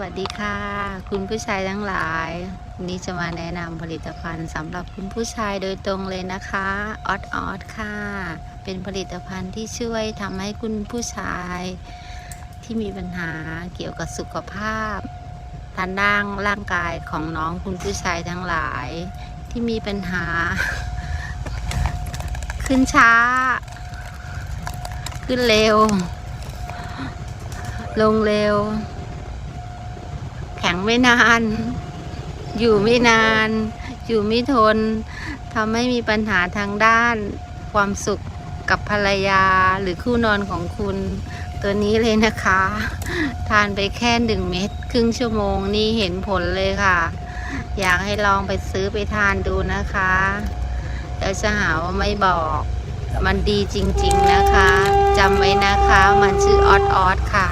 วัสดีค่ะ คุณผู้ชายทั้งหลายวันนี้จะมาแนะนำผลิตภัณฑ์สำหรับคุณผู้ชายโดยตรงเลยนะคะออดออดค่ะ เป็นผลิตภัณฑ์ที่ช่วยทำให้คุณผู้ชายที่มีปัญหาเกี่ยวกับสุขภาพทางด้านร่างกายของน้องคุณผู้ชายทั้งหลาย ที่มีปัญหา ขึ้นช้า ขึ้นเร็ว ลงเร็ว งไม่นาน อยู่ไม่นาน อยู่ไม่ทนทำให้มีปัญหาทางด้าน ความสุขกับภรรยาหรือคู่นอนของคุณ ตัวนี้เลยนะคะ ทานไปแค่หนึ่งเม็ดครึ่งชั่วโมงนี่เห็นผลเลยค่ะ อยากให้ลองไปซื้อไปทานดูนะคะเดี๋ยวจะหาว่าไม่บอกมันดีจริงๆนะคะจำไว้นะคะ มันชื่อออดออดค่ะ